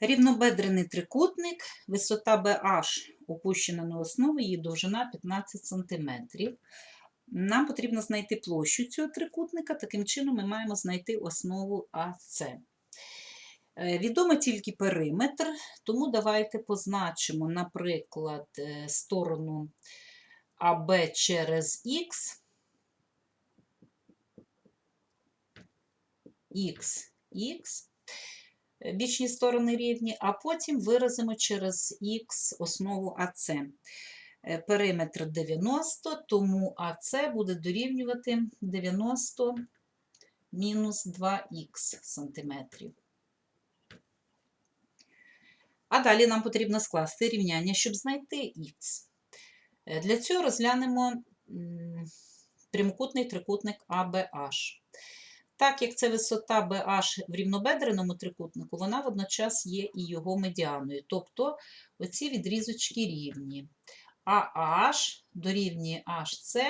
Рівнобедрений трикутник, висота BH опущена на основу, її довжина 15 см. Нам потрібно знайти площу цього трикутника, таким чином ми маємо знайти основу АС. Е, Відомо тільки периметр, тому давайте позначимо, наприклад, е, сторону АБ через Х, Х, Х, бічні сторони рівні, а потім виразимо через Х основу АС. Е, Периметр 90, тому АС буде дорівнювати 90 мінус 2х сантиметрів. А далі нам потрібно скласти рівняння, щоб знайти х. Е, Для цього розглянемо прямокутний трикутник ABH. Так як це висота BH в рівнобедреному трикутнику, вона водночас є і його медіаною. Тобто оці відрізочки рівні. AH дорівнює HC,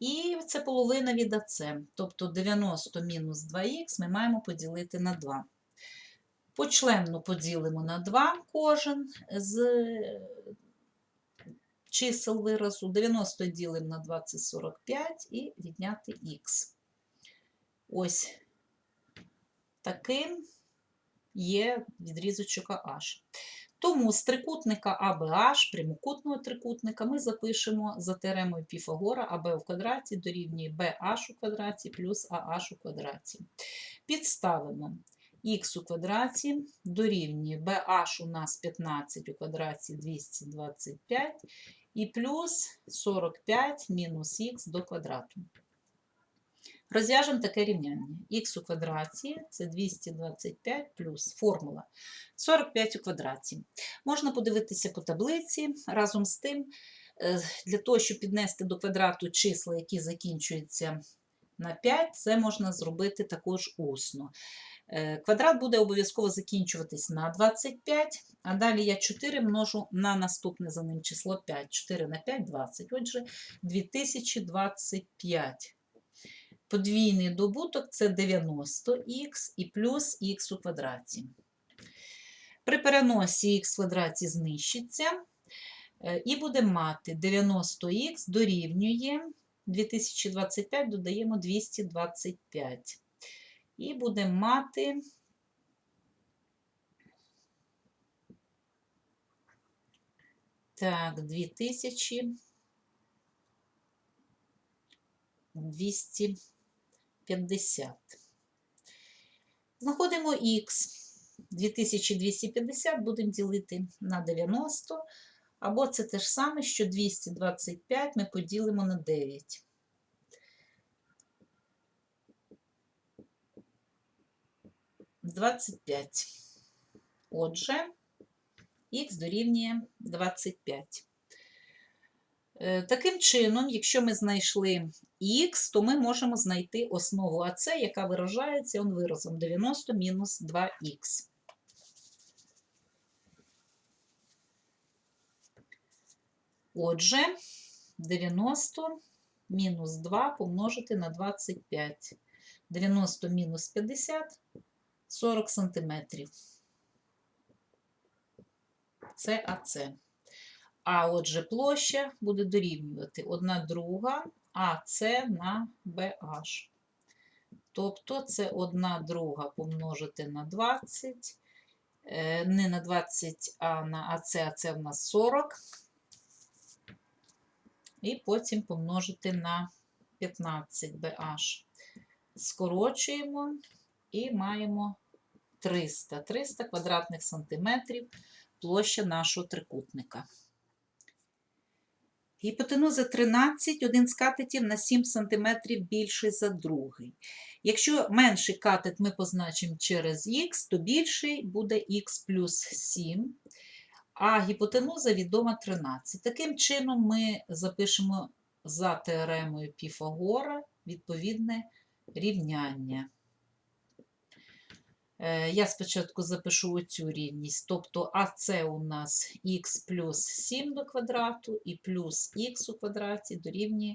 і це половина від AC. Тобто 90 мінус 2х ми маємо поділити на 2. Почленно поділимо на 2 кожен з чисел виразу. 90 ділимо на 2 це 45 і відняти х. Ось таким є відрізочок AH. Тому з трикутника ABH, прямокутного трикутника, ми запишемо за теоремою Піфагора АБ в квадраті дорівнює BH у квадраті плюс AH у квадраті. Підставимо х у квадраті дорівнює BH у нас 15 у квадраті 225 і плюс 45 мінус х до квадрату. Розв'яжемо таке рівняння. х у квадраті це 225 плюс формула 45 у квадраті. Можна подивитися по таблиці. Разом з тим, е, для того, щоб піднести до квадрату числа, які закінчуються на 5, це можна зробити також усно. Е, Квадрат буде обов'язково закінчуватись на 25, а далі я 4 множу на наступне за ним число 5. 4 на 5 – 20. Отже, 2025 подвійний добуток це 90х і плюс х у квадраті. При переносі х в квадраті знищиться. Е, і будемо мати 90х дорівнює 2025 додаємо 225. І будемо мати. 2225. 50. Знаходимо х. 2250 будемо ділити на 90. Або це те ж саме, що 225 ми поділимо на 9. Двадцять п'ять. Отже, х дорівнює 25. Е, Таким чином, якщо ми знайшли х, то ми можемо знайти основу АС, яка виражається он виразом 90 мінус 2х. Отже, 90 мінус 2 помножити на 25. 90 мінус 50 – 40 сантиметрів. Це АС. А отже, площа буде дорівнювати 1 друга АС на BH. Тобто це 1 друга помножити на 20, е, не на 20, а на АС, а це в нас 40. І потім помножити на 15 BH. Скорочуємо і маємо 300. 300 квадратних сантиметрів площа нашого трикутника. Гіпотенуза 13, один з катетів на 7 см більший за другий. Якщо менший катет ми позначимо через х, то більший буде х плюс 7, а гіпотенуза відома 13. Таким чином ми запишемо за теоремою Піфагора відповідне рівняння. Е, Я спочатку запишу оцю рівність, тобто АС у нас х плюс 7 до квадрату і плюс х у квадраті дорівнює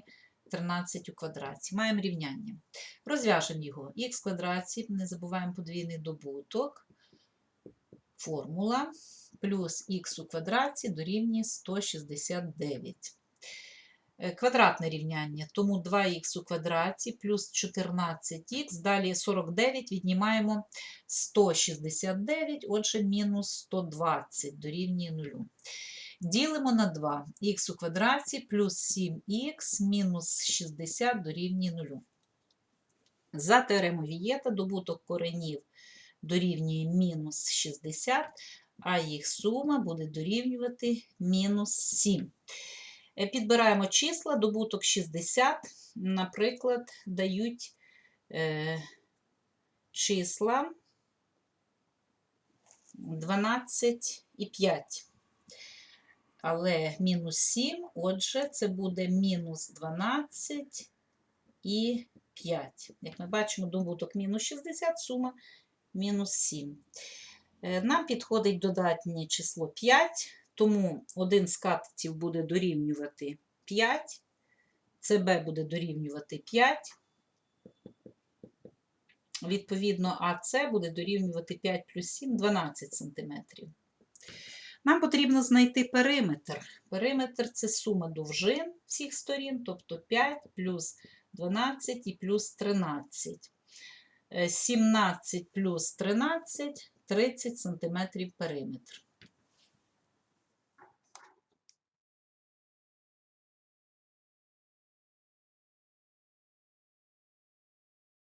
13 у квадраті. Маємо рівняння. Розв'яжемо його. х квадраті, не забуваємо подвійний добуток. формула плюс х у квадраті дорівнює 169. Е, Квадратне рівняння, тому 2х у квадраті плюс 14х, далі 49 віднімаємо 169, отже, мінус 120 дорівнює 0. Ділимо на 2. х у квадраті плюс 7х мінус 60 дорівнює 0. За теоремою Вієта добуток коренів дорівнює мінус 60, а їх сума буде дорівнювати мінус 7. Е, Підбираємо числа, добуток 60, наприклад, дають е, числа 12 і 5. Але мінус 7, отже, це буде мінус 12 і 5. Як ми бачимо, добуток мінус 60, сума мінус 7. Е, Нам підходить додатнє число 5, тому один з катетів буде дорівнювати 5, ЦБ буде дорівнювати 5. Відповідно, АЦ буде дорівнювати 5 плюс 7 12 см. Нам потрібно знайти периметр. Периметр це сума довжин всіх сторін, тобто 5 плюс 12 і плюс 13. Е, 17 плюс 13 30 см периметр.